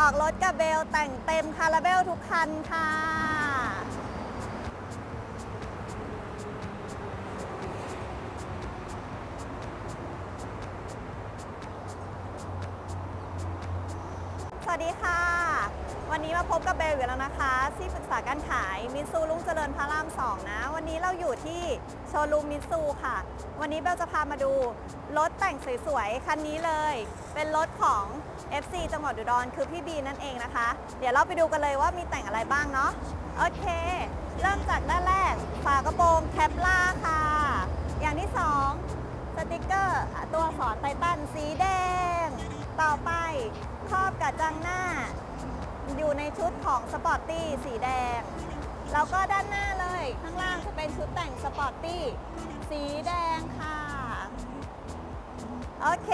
ออกรถกับเบลแต่งเต็มคาราเบลทุกคันค่ะ สวัสดีค่ะ วันนี้มาพบกับเบลอยู่แล้วนะคะ ที่ปรึกษาการขายมิซูลุงเจริญพระราม 2 นะ วันนี้เราอยู่ที่โชว์รูมมิซูค่ะ วันนี้เบลจะพามาดู รถแต่งสวยๆ คันนี้เลย เป็นรถของ FC จังหวัดอุดรคือพี่บีนั่นเองนะคะ เดี๋ยวเราไปดูกันเลยว่ามีแต่งอะไรบ้างเนาะ โอเค เริ่มจากด้านแรก ฝากระโปรงแคปล่าค่ะ อย่างที่สองสติกเกอร์ ตัวสอักษรไททันสีแดง ต่อไปครอบกระจังหน้า อยู่ในชุดของสปอร์ตตี้สีแดง แล้วก็ด้านหน้าเลย ข้างล่างจะเป็นชุดแต่งสปอร์ตตี้สีแดงค่ะ โอเค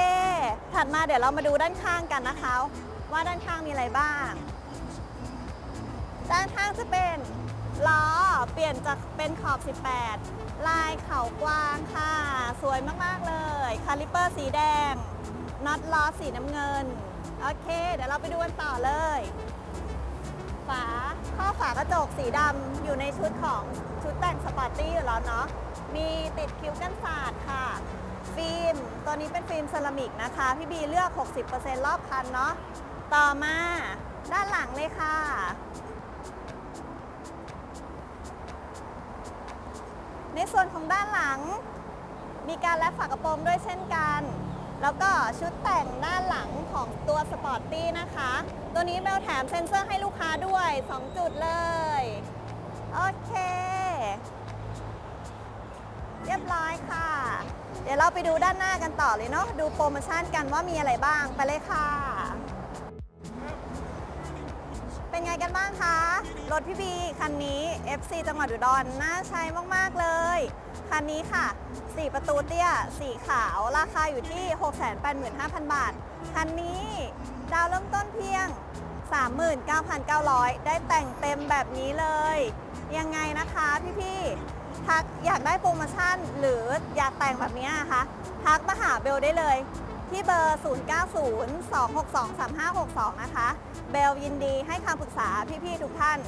ถัดมาเดี๋ยวเรามาดูด้านข้างกันนะคะ ว่าด้านข้างมีอะไรบ้าง ด้านข้างจะเป็นล้อเปลี่ยนจากเป็นขอบ 18 ลายเขากวางค่ะ สวยมาก ๆ เลย คาลิปเปอร์สีแดงน็อตล้อสีน้ำเงิน โอเค เดี๋ยวเราไปดูกันต่อเลย ฝาข้อฝากระจกสีดำอยู่ในชุดของชุดแต่งสปอร์ตี้อยู่แล้วเนาะมีติดคิ้วกันศาสตร์ ตัวนี้เป็นฟิล์มเซรามิกนะคะ พี่บีเลือก 60%รอบคันเนาะ ต่อมาด้านหลังเลยค่ะ ในส่วนของด้านหลัง มีการแลปฝากระโปรงด้วยเช่นกัน แล้วก็ชุดแต่งด้านหลังของตัวสปอร์ตตี้นะคะ ตัวนี้เบลแถมเซ็นเซอร์ให้ลูกค้าด้วย 2 จุดเลย เดี๋ยวเราไปดูด้านหน้ากันต่อเลยเนาะดูโปรโมชั่นกันว่ามีอะไรบ้างไปเลยค่ะ เป็นไงกันบ้างคะ รถพี่บีคันนี้ FC จังหวัดอุดรน่าใช้มาก ๆ เลย คันนี้ค่ะ 4 ประตูเตี้ย สีขาว ราคาอยู่ที่ 685,000 บาท คันนี้ดาวเริ่มต้นเพียง 39,900 ได้แต่งเต็มแบบนี้เลย ยังไงนะคะพี่ๆทักอยากได้โปรโมชั่นหรือ อยากแต่งแบบนี้นะคะทักมาหาเบลได้เลย ที่เบอร์ 0902623562 นะคะ เบลยินดีให้คำปรึกษาพี่ๆทุกท่าน